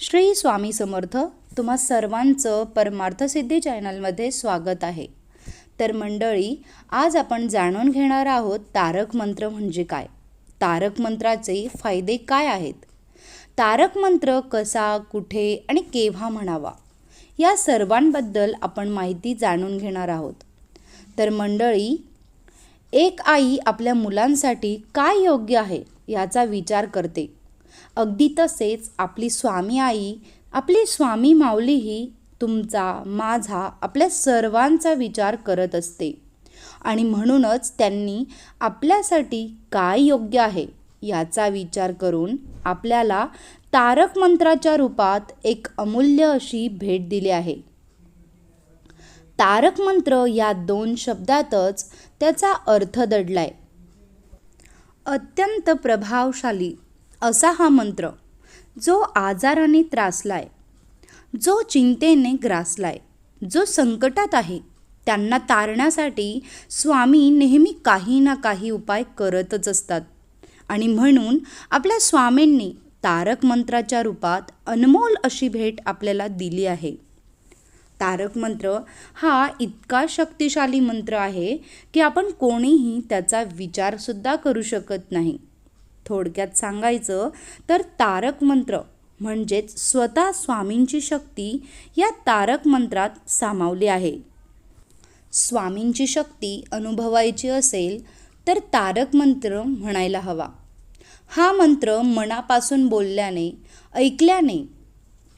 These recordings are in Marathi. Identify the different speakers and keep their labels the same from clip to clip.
Speaker 1: श्री स्वामी समर्थ तुम्हा सर्वांचं परमार्थसिद्धी चॅनलमध्ये स्वागत आहे. तर मंडळी आज आपण जाणून घेणार आहोत तारक मंत्र म्हणजे काय? तारक मंत्राचे फायदे काय आहेत? तारक मंत्र कसा कुठे आणि केव्हा म्हणावा? या सर्वांबद्दल आपण माहिती जाणून घेणार आहोत. तर मंडळी एक आई आपल्या मुलांसाठी काय योग्य आहे याचा विचार करते. अगदी तसेच आपली स्वामी आई आपली स्वामी माऊलीही तुमचा माझा आपल्या सर्वांचा विचार करत असते. आणि म्हणूनच त्यांनी आपल्यासाठी काय योग्य आहे याचा विचार करून आपल्याला तारक मंत्राच्या रूपात एक अमूल्य अशी भेट दिली आहे. तारक मंत्र या दोन शब्दातच त्याचा अर्थ दडलाय. अत्यंत प्रभावशाली असा हा मंत्र जो आजाराने त्रासलाय जो चिंतेने ग्रासलाय जो संकटात आहे त्यांना तारण्यासाठी स्वामी नेहमी काही ना काही उपाय करतच असतात. आणि म्हणून आपल्या स्वामींनी तारक मंत्राच्या रूपात अनमोल अशी भेट आपल्याला दिली आहे. तारक मंत्र हा इतका शक्तिशाली मंत्र आहे की आपण कोणीही त्याचा विचारसुद्धा करू शकत नाही. थोडक्यात सांगायचं तर तारक मंत्र म्हणजेच स्वतः स्वामींची शक्ती या तारक मंत्रात सामावली आहे. स्वामींची शक्ती अनुभवायची असेल तर तारक मंत्र म्हणायला हवा. हा मंत्र मनापासून बोलल्याने ऐकल्याने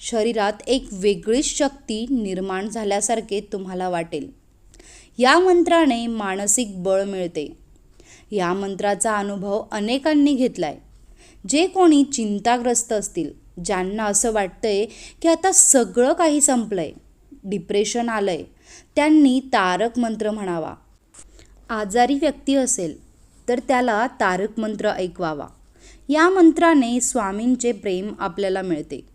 Speaker 1: शरीरात एक वेगळीच शक्ती निर्माण झाल्यासारखे तुम्हाला वाटेल. या मंत्राने मानसिक बळ मिळते. या मंत्राचा अनुभव अनेकांनी घेतला आहे जे कोणी चिंताग्रस्त असतील ज्यांना असं वाटतंय की आता सगळं काही संपलं आहे डिप्रेशन आलं आहे त्यांनी तारक मंत्र म्हणावा. आजारी व्यक्ती असेल तर त्याला तारक मंत्र ऐकवावा. या मंत्राने स्वामींचे प्रेम आपल्याला मिळते.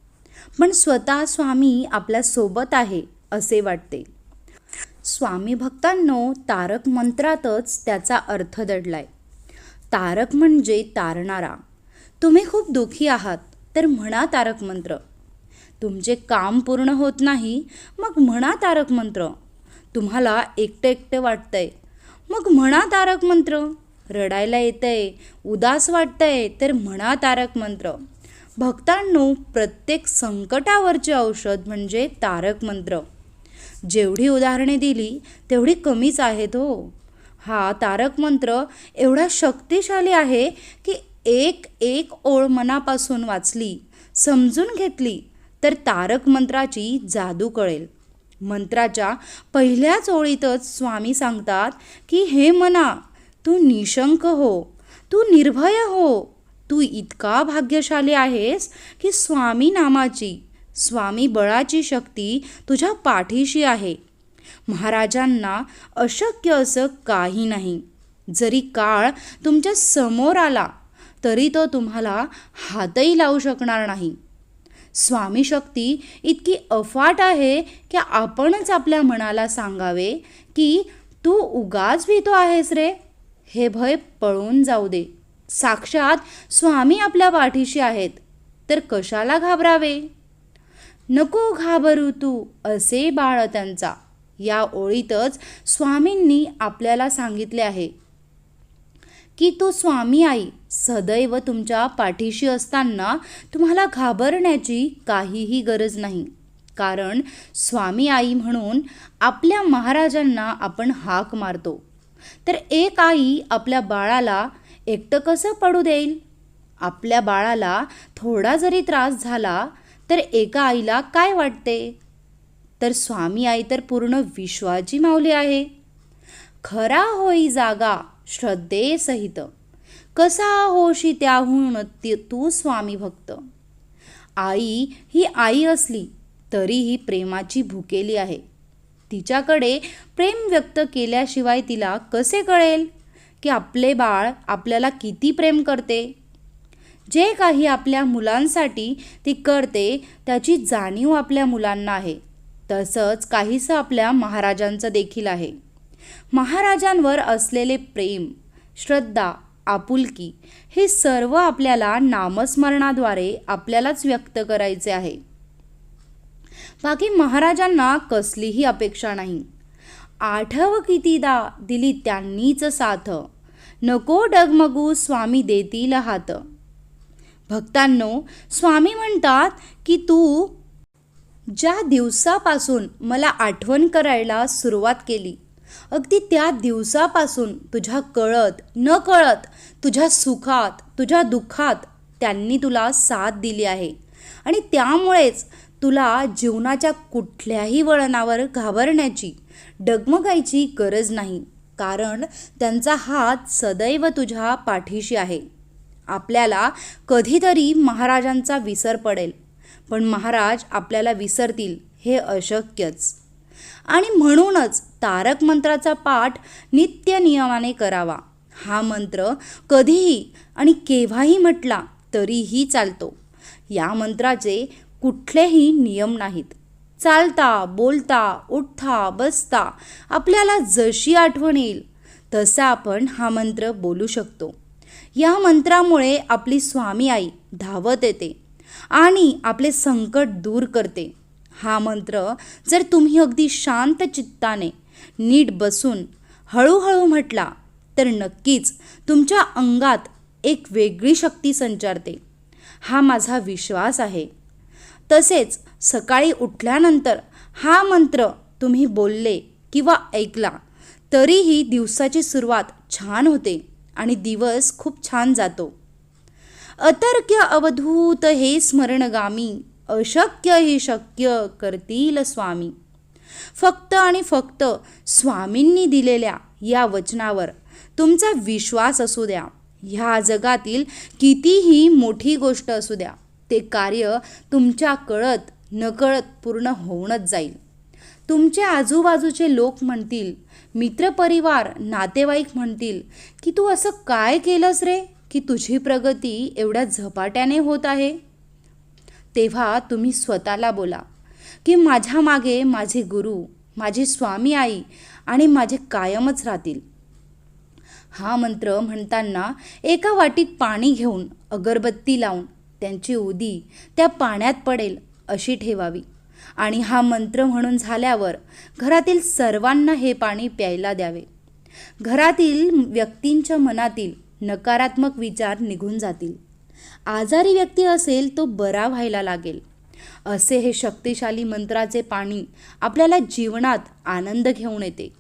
Speaker 1: पण स्वतः स्वामी आपल्यासोबत आहे असे वाटते. स्वामी भक्तांनो तारक मंत्रातच त्याचा अर्थ दडलाय. तारक म्हणजे तारणारा. तुम्ही खूप दुःखी आहात तर म्हणा तारक मंत्र. तुमचे काम पूर्ण होत नाही मग म्हणा तारक मंत्र. तुम्हाला एकटं एकटं वाटतंय. मग म्हणा तारक मंत्र. रडायला येतंय उदास वाटतंय तर म्हणा तारक मंत्र. भक्तांनो प्रत्येक संकटावरचे औषध म्हणजे तारक मंत्र. जेवढी उदाहरणे दिली तेवढी कमीच आहेत हो. हा तारक मंत्र एवढा शक्तिशाली आहे की एक एक ओळ मनापासून वाचली समजून घेतली तर तारक मंत्राची जादू कळेल. मंत्राच्या पहिल्याच ओळीतच स्वामी सांगतात की हे मना तू निशंक हो तू निर्भय हो तू इतका भाग्यशाली आहेस की स्वामी नामाची स्वामी बळाची शक्ती तुझ्या पाठीशी आहे. महाराजांना अशक्य असं काही नाही. जरी काळ तुमच्यासमोर आला तरी तो तुम्हाला हातही लावू शकणार नाही. स्वामी शक्ती इतकी अफाट आहे की आपणच आपल्या मनाला सांगावे की तू उगाच भीतो आहेस रे. हे भय पळून जाऊ दे. साक्षात स्वामी आपल्या पाठीशी आहेत. तर कशाला घाबरावे? नको घाबरू तू असे बाळ त्यांचा. या ओळीतच स्वामींनी आपल्याला सांगितले आहे. की तो स्वामी आई सदैव तुमच्या पाठीशी असताना तुम्हाला घाबरण्याची काहीही गरज नाही. कारण स्वामी आई म्हणून आपल्या महाराजांना आपण हाक मारतो. तर एक आई आपल्या बाळाला एकटं कसं पडू देईल? आपल्या बाळाला थोडा जरी त्रास झाला तर एका आईला काय वाटते? तर स्वामी आई तर पूर्ण विश्वाची माऊली आहे. खरा होई जागा श्रद्धेसहित. कसा होशी त्याहून ती तू स्वामी भक्त. आई ही आई असली तरीही प्रेमाची भुकेली आहे. तिच्याकडे प्रेम व्यक्त केल्याशिवाय तिला कसे कळेल? की आपले बाळ आपल्याला किती प्रेम करते? जे काही आपल्या मुलांसाठी ती करते त्याची जाणीव आपल्या मुलांना आहे. तसंच काहीसं आपल्या महाराजांचं देखील आहे. महाराजांवर असलेले प्रेम श्रद्धा आपुलकी हे सर्व आपल्याला नामस्मरणाद्वारे आपल्यालाच व्यक्त करायचे आहे. बाकी महाराजांना कसलीही अपेक्षा नाही. आठव कितीदा दिली त्यांनीच साथ. नको डगमगू स्वामी देतील हात. भक्तांनो स्वामी म्हणतात की तू ज्या दिवसापासून मला आठवण करायला सुरुवात केली अगदी त्या दिवसापासून तुझ्या कळत न कळत तुझ्या सुखात तुझ्या दुःखात त्यांनी तुला साथ दिली आहे. आणि त्यामुळेच तुला जीवनाच्या कुठल्याही वळणावर घाबरण्याची डगमगायची गरज नाही कारण त्यांचा हात सदैव तुझ्या पाठीशी आहे. आपल्याला कधीतरी महाराजांचा विसर पडेल. पण महाराज आपल्याला विसरतील हे अशक्यच. आणि म्हणूनच तारक मंत्राचा पाठ नित्य नियमाने करावा. हा मंत्र कधीही आणि केव्हाही म्हटला तरीही चालतो. या मंत्राचे कुठलेही नियम नाहीत. चालता बोलता उठता बसता आपल्याला जशी आठवण येईल तसा आपण हा मंत्र बोलू शकतो. या मंत्रामुळे आपली स्वामी आई धावत येते आणि आपले संकट दूर करते. हा मंत्र जर तुम्ही अगदी शांत चित्ताने नीट बसून हळूहळू म्हटला तर नक्कीच तुमच्या अंगात एक वेगळी शक्ती संचारते. हा माझा विश्वास आहे. तसेच सकाळी उठल्यानंतर हा मंत्र तुम्ही बोलले किंवा ऐकला तरीही दिवसाची सुरुवात छान होते. आणि दिवस खूप छान जातो. अतर्क्य अवधूत हे स्मरणगामी अशक्य हे शक्य करतील स्वामी. फक्त आणि फक्त स्वामींनी दिलेल्या या वचनावर तुमचा विश्वास असू द्या. ह्या जगातील कितीही मोठी गोष्ट असू द्या ते कार्य तुमच्या कळत नकळत पूर्ण होऊनच जाईल. तुमच्या आजूबाजूचे लोक म्हणतील मित्रपरिवार नातेवाईक म्हणतील की तू असं काय केलंस रे? की तुझी प्रगती एवढ्या झपाट्याने होत आहे? तेव्हा तुम्ही स्वतःला बोला की माझ्या मागे माझे गुरु माझी स्वामी आई आणि माझे कायमच राहतील. हा मंत्र म्हणताना एका वाटीत पाणी घेऊन अगरबत्ती लावून त्यांची उदी त्या पाण्यात पडेल अशी ठेवावी. आणि हा मंत्र म्हणून झाल्यावर घरातील सर्वांना हे पाणी प्यायला द्यावे. घरातील व्यक्तींच्या मनातील नकारात्मक विचार निघून जातील. आजारी व्यक्ती असेल तो बरा व्हायला लागेल. असे हे शक्तिशाली मंत्राचे पाणी आपल्याला जीवनात आनंद घेऊन येते.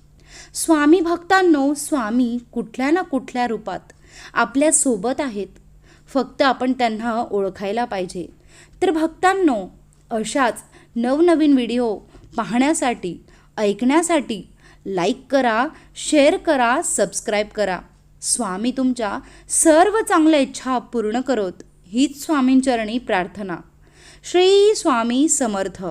Speaker 1: स्वामी भक्तांनो स्वामी कुठल्या ना कुठल्या रूपात आपल्यासोबत आहेत. फक्त आपण त्यांना ओळखायला पाहिजे. तर भक्तांनो अशाच नवनवीन व्हिडिओ पाहण्यासाठी ऐकण्यासाठी लाईक करा शेअर करा सबस्क्राईब करा. स्वामी तुमच्या सर्व चांगल्या इच्छा पूर्ण करोत हीच स्वामींचरणी प्रार्थना. श्री स्वामी समर्थ.